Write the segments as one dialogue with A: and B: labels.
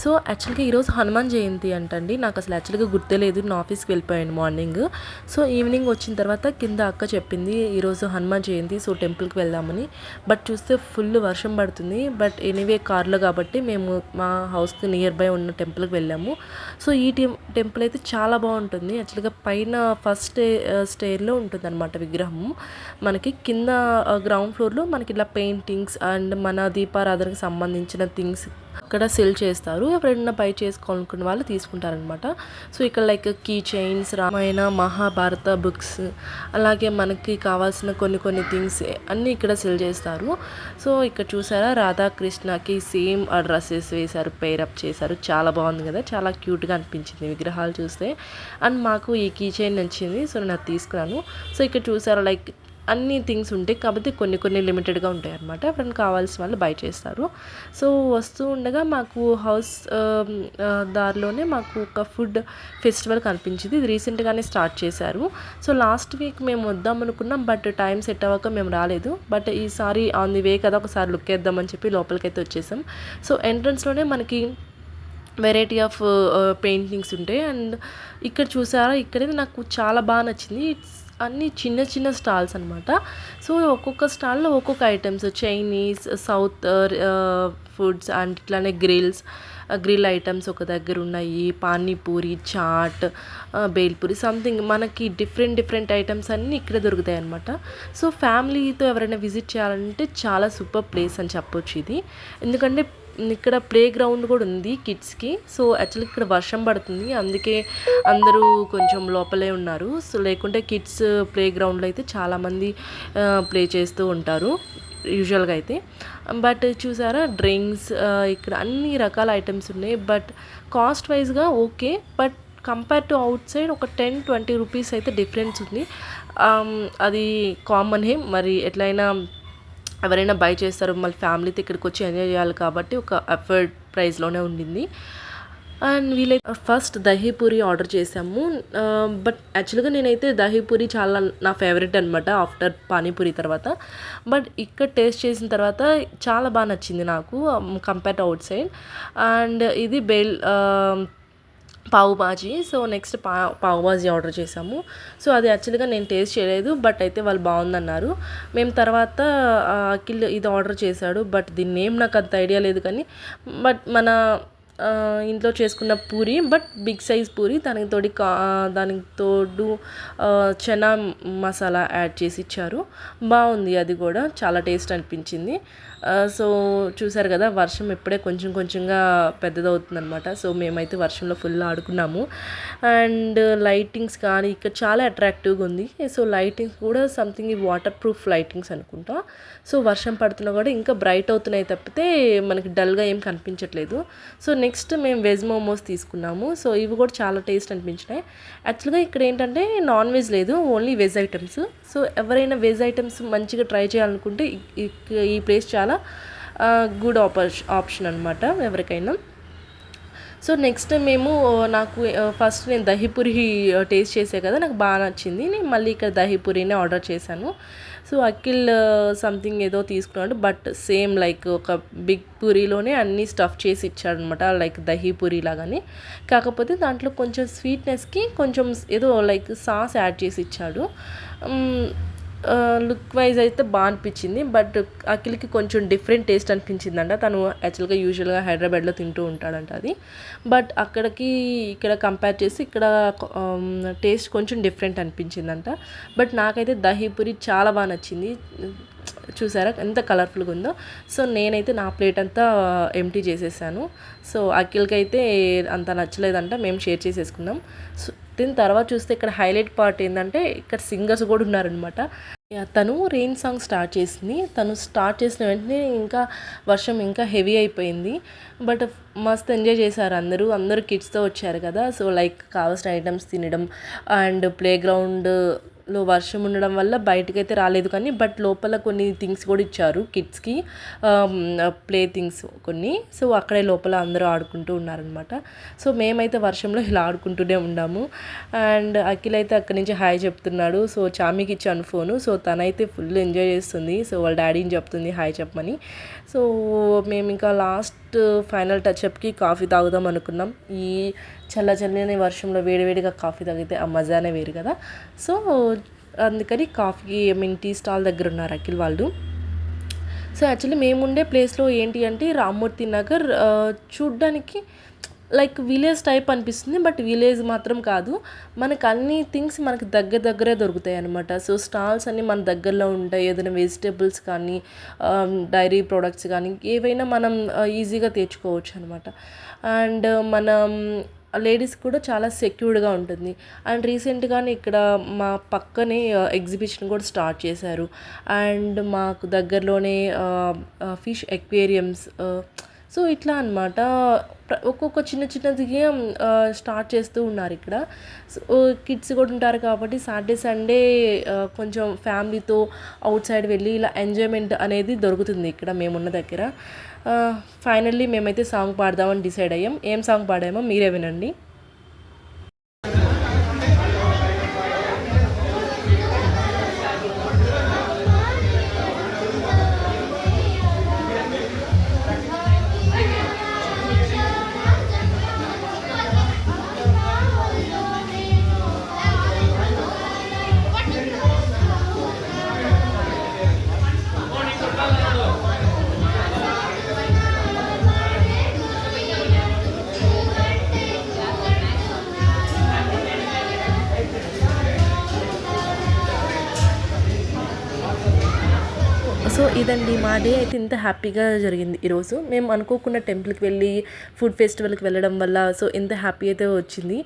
A: so యాక్చువల్గా ఈరోజు హనుమాన్ జయంతి అంటండి. నాకు అసలు యాక్చువల్గా గుర్తే లేదు నేను ఆఫీస్కి వెళ్ళిపోయాను మార్నింగ్. సో ఈవినింగ్ వచ్చిన తర్వాత కింద అక్క చెప్పింది ఈరోజు హనుమాన్ జయంతి సో టెంపుల్కి వెళ్దామని. బట్ చూస్తే ఫుల్ వర్షం పడుతుంది. బట్ ఎనీవే కార్లో కాబట్టి మేము మా హౌస్కి నియర్ బై ఉన్న టెంపుల్కి వెళ్ళాము. సో ఈ టెం టెంపుల్ అయితే చాలా బాగుంటుంది. యాక్చువల్గా పైన ఫస్ట్ స్టే స్టేర్లో ఉంటుంది అనమాట విగ్రహము మనకి కింద గ్రౌండ్ ఫ్లోర్లో మనకి ఇలా పెయింటింగ్స్ అండ్ మన దీపారాధనకు సంబంధించిన థింగ్స్ అక్కడ సెల్ చేస్తారు. ఎవరైనా బై చేసుకోవాలనుకున్న వాళ్ళు తీసుకుంటారనమాట సో ఇక్కడ like key chains Ramayana Mahabharata books అలాగే మనకి కావాల్సిన కొన్ని కొన్ని థింగ్స్ అన్నీ ఇక్కడ సెల్ చేస్తారు. సో ఇక్కడ చూసారా? రాధాకృష్ణకి సేమ్ ఆ డ్రెస్సెస్ వేశారు పేరప్ చేశారు. చాలా బాగుంది కదా? చాలా క్యూట్గా అనిపించింది విగ్రహాలు చూస్తే. అండ్ మాకు ఈ కీ చైన్ నచ్చింది సో నేను అది తీసుకున్నాను. సో ఇక్కడ చూసారా? లైక్ అన్ని థింగ్స్ ఉంటాయి. కాకపోతే కొన్ని కొన్ని లిమిటెడ్గా ఉంటాయి అనమాట ఎవరైనా కావాల్సిన వాళ్ళు బై చేస్తారు. సో వస్తూ ఉండగా మాకు హౌస్ దారిలోనే మాకు ఒక ఫుడ్ ఫెస్టివల్ కనిపించింది. ఇది రీసెంట్గానే స్టార్ట్ చేశారు. సో లాస్ట్ వీక్ మేము వద్దాం అనుకున్నాం. బట్ టైం సెట్ అవ్వక మేము రాలేదు. బట్ ఈసారి ఆన్ ది వే కదా ఒకసారి లుక్ వేద్దామని చెప్పి లోపలికి అయితే వచ్చేసాం. సో ఎంట్రన్స్లోనే మనకి వెరైటీ ఆఫ్ పెయింటింగ్స్ ఉంటాయి. అండ్ ఇక్కడ చూసారా? ఇక్కడే నాకు చాలా బాగా నచ్చింది. ఇట్స్ అన్ని చిన్న చిన్న స్టాల్స్ అనమాట సో ఒక్కొక్క స్టాల్లో ఒక్కొక్క items Chinese south foods and ఇట్లానే గ్రిల్స్ గ్రిల్ ఐటమ్స్ ఒక దగ్గర ఉన్నాయి. పానీపూరి చాట్ బేల్పూరి సంథింగ్. మనకి డిఫరెంట్ డిఫరెంట్ ఐటమ్స్ అన్నీ ఇక్కడ దొరుకుతాయి అనమాట సో ఫ్యామిలీతో ఎవరైనా విజిట్ చేయాలంటే చాలా సూపర్ ప్లేస్ అని చెప్పొచ్చు ఇది. ఎందుకంటే ఇక్కడ ప్లే గ్రౌండ్ కూడా ఉంది కిడ్స్కి. సో యాక్చువల్లీ ఇక్కడ వర్షం పడుతుంది. అందుకే అందరూ కొంచెం లోపలే ఉన్నారు. సో లేకుంటే కిడ్స్ ప్లే గ్రౌండ్లో అయితే చాలామంది ప్లే చేస్తూ ఉంటారు. యూజువల్గా అయితే. బట్ చూసారా డ్రింక్స్ ఇక్కడ అన్ని రకాల ఐటమ్స్ ఉన్నాయి. బట్ కాస్ట్ వైజ్గా okay. But compare to outside ఒక టెన్ ట్వంటీ రూపీస్ అయితే డిఫరెన్స్ ఉంది. అది కామనే మరి ఎట్లయినా ఎవరైనా బై చేస్తారు మళ్ళీ ఫ్యామిలీతో ఇక్కడికి వచ్చి ఎంజాయ్ చేయాలి కాబట్టి ఒక అఫర్డ్ ప్రైస్లోనే ఉండింది. అండ్ వీలైతే ఫస్ట్ దహీపూరి ఆర్డర్ చేసాము బట్ యాక్చువల్గా నేనైతే దహీపూరి చాలా నా ఫేవరెట్ అనమాట ఆఫ్టర్ పానీపూరి తర్వాత. బట్ ఇక్కడ టేస్ట్ చేసిన తర్వాత చాలా బాగా నచ్చింది నాకు compare to outside and ఇది బెల్ పావు బాజీ. సో నెక్స్ట్ పా పావు బాజీ ఆర్డర్ చేసాము సో అది యాక్చువల్గా నేను టేస్ట్ చేయలేదు బట్ అయితే వాళ్ళు బాగుందన్నారు. మేము తర్వాత అఖిల్ ఇది ఆర్డర్ చేశాడు బట్ దీన్ని ఏం నాకు అంత ఐడియా లేదు కానీ బట్ మన ఇంట్లో చేసుకున్న puri but big size puri. దానికి తోడి కా దానికి తోడు చనా మసాలా యాడ్ చేసి ఇచ్చారు. బాగుంది అది కూడా. చాలా టేస్ట్ అనిపించింది. సో చూసారు కదా వర్షం ఇప్పుడే కొంచెం కొంచెంగా పెద్దదవుతుందనమాట సో మేమైతే వర్షంలో ఫుల్ ఆడుకున్నాము. అండ్ లైటింగ్స్ కానీ ఇక్కడ చాలా అట్రాక్టివ్గా ఉంది. సో లైటింగ్స్ కూడా సంథింగ్ వాటర్ ప్రూఫ్ లైటింగ్స్ అనుకుంటా. సో వర్షం పడుతున్నా కూడా ఇంకా బ్రైట్ అవుతున్నాయి తప్పితే మనకి డల్గా ఏం కనిపించట్లేదు. సో నెక్స్ట్ నెక్స్ట్ మేము వెజ్ మోమోస్ తీసుకున్నాము. సో ఇవి కూడా చాలా టేస్ట్ అనిపించినాయి. యాక్చువల్గా ఇక్కడ ఏంటంటే నాన్ వెజ్ లేదు ఓన్లీ వెజ్ ఐటమ్స్. సో ఎవరైనా వెజ్ ఐటమ్స్ మంచిగా ట్రై చేయాలనుకుంటే ఈ ప్లేస్ చాలా గుడ్ ఆపర్ ఆప్షన్ అనమాట ఎవరికైనా. సో నెక్స్ట్ మేము నాకు ఫస్ట్ నేను దహీపూరి టేస్ట్ చేసే కదా నాకు బాగా నచ్చింది. నేను మళ్ళీ ఇక్కడ దహీపూరినే ఆర్డర్ చేశాను. సో అఖిల్ సంథింగ్ ఏదో తీసుకున్నాడు బట్ సేమ్ లైక్ ఒక బిగ్ పూరీలోనే అన్నీ స్టఫ్ చేసి ఇచ్చాడనమాట లైక్ దహీ పూరి లాగానే. కాకపోతే దాంట్లో కొంచెం స్వీట్నెస్కి కొంచెం ఏదో లైక్ సాస్ యాడ్ చేసి ఇచ్చాడు. లుక్ వైజ్ అయితే బాగా అనిపించింది. బట్ అఖిల్కి కొంచెం డిఫరెంట్ టేస్ట్ అనిపించిందంట. తను యాక్చువల్గా యూజువల్గా హైదరాబాద్లో తింటూ ఉంటాడంట అది. బట్ అక్కడికి ఇక్కడ కంపేర్ చేసి ఇక్కడ టేస్ట్ కొంచెం డిఫరెంట్ అనిపించిందంట. బట్ నాకైతే దహీపూరి చాలా బాగా నచ్చింది. చూసారా ఎంత కలర్ఫుల్గా ఉందో. సో నేనైతే నా ప్లేట్ అంతా ఎంటీ చేసేసాను. సో అఖిల్కి అయితే అంత నచ్చలేదంట. మేము షేర్ చేసేసుకున్నాం. సో దీని తర్వాత చూస్తే ఇక్కడ హైలైట్ పార్ట్ ఏంటంటే ఇక్కడ సింగర్స్ కూడా ఉన్నారనమాట తను రెయిన్ సాంగ్ స్టార్ట్ చేసింది. తను స్టార్ట్ చేసిన వెంటనే ఇంకా వర్షం ఇంకా హెవీ అయిపోయింది. బట్ మస్త్ ఎంజాయ్ చేశారు అందరూ. అందరూ కిడ్స్తో వచ్చారు కదా. సో లైక్ కావాల్సిన ఐటమ్స్ తినడం అండ్ ప్లే గ్రౌండ్ లో వర్షం ఉండడం వల్ల బయటకైతే రాలేదు కానీ బట్ లోపల కొన్ని థింగ్స్ కూడా ఇచ్చారు కిడ్స్కి. ప్లే థింగ్స్ కొన్ని. సో అక్కడే లోపల అందరూ ఆడుకుంటూ ఉన్నారనమాట సో మేమైతే వర్షంలో ఇలా ఆడుకుంటూనే ఉన్నాము. అండ్ అఖిల్ అయితే అక్కడి నుంచి హాయ్ చెప్తున్నాడు. సో చామీకి ఇచ్చాను ఫోను. సో తనైతే ఫుల్ ఎంజాయ్ చేస్తుంది. సో వాళ్ళ డాడీని చెప్తుంది హాయ్ చెప్పమని. సో మేము ఇంకా లాస్ట్ ఫైనల్ టచ్అప్కి కాఫీ తాగుదాం అనుకున్నాం. ఈ చల్ల చల్లని వర్షంలో వేడివేడిగా కాఫీ తాగితే ఆ మజానే వేరు కదా. సో అందుకని coffee I mean tea stall దగ్గర ఉన్నారు అఖిల్ వాళ్ళు. సో యాక్చువల్లీ మేముండే ప్లేస్లో ఏంటి అంటే రామ్మూర్తి నగర్ చూడ్డానికి లైక్ విలేజ్ టైప్ అనిపిస్తుంది బట్ విలేజ్ మాత్రం కాదు. మనకు అన్ని థింగ్స్ మనకి దగ్గర దగ్గరే దొరుకుతాయి అనమాట సో స్టాల్స్ అన్నీ మన దగ్గరలో ఉంటాయి. ఏదైనా వెజిటేబుల్స్ కానీ డైరీ ప్రోడక్ట్స్ కానీ ఏవైనా మనం ఈజీగా తెచ్చుకోవచ్చు అనమాట అండ్ మనం లేడీస్ కూడా చాలా సెక్యూర్డ్గా ఉంటుంది. అండ్ రీసెంట్గానే ఇక్కడ మా పక్కనే ఎగ్జిబిషన్ కూడా స్టార్ట్ చేశారు. అండ్ మాకు దగ్గరలోనే ఫిష్ ఎక్వేరియంస్ సో ఇట్లా అనమాట ఒక్కొక్క చిన్న చిన్నదిగా స్టార్ట్ చేస్తూ ఉన్నారు ఇక్కడ. సో కిడ్స్ కూడా ఉంటారు కాబట్టి సాటర్డే సండే కొంచెం ఫ్యామిలీతో అవుట్ సైడ్ వెళ్ళి ఇలా ఎంజాయ్మెంట్ అనేది దొరుకుతుంది ఇక్కడ మేమున్న దగ్గర. ఫైనల్లీ మేమైతే సాంగ్ పాడదామని డిసైడ్ అయ్యాం. ఏం సాంగ్ పాడామో మీరే వినండి. ఇదండి మా డే అయితే ఇంత హ్యాపీగా జరిగింది ఈరోజు మేము అనుకోకుండా టెంపుల్కి వెళ్ళి ఫుడ్ ఫెస్టివల్కి వెళ్ళడం వల్ల సో ఇంత హ్యాపీ అయితే వచ్చింది.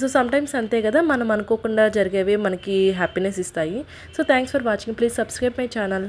A: సో సమ్టైమ్స్ అంతే కదా మనం అనుకోకుండా జరిగేవి మనకి హ్యాపీనెస్ ఇస్తాయి. So thanks for watching please subscribe my channel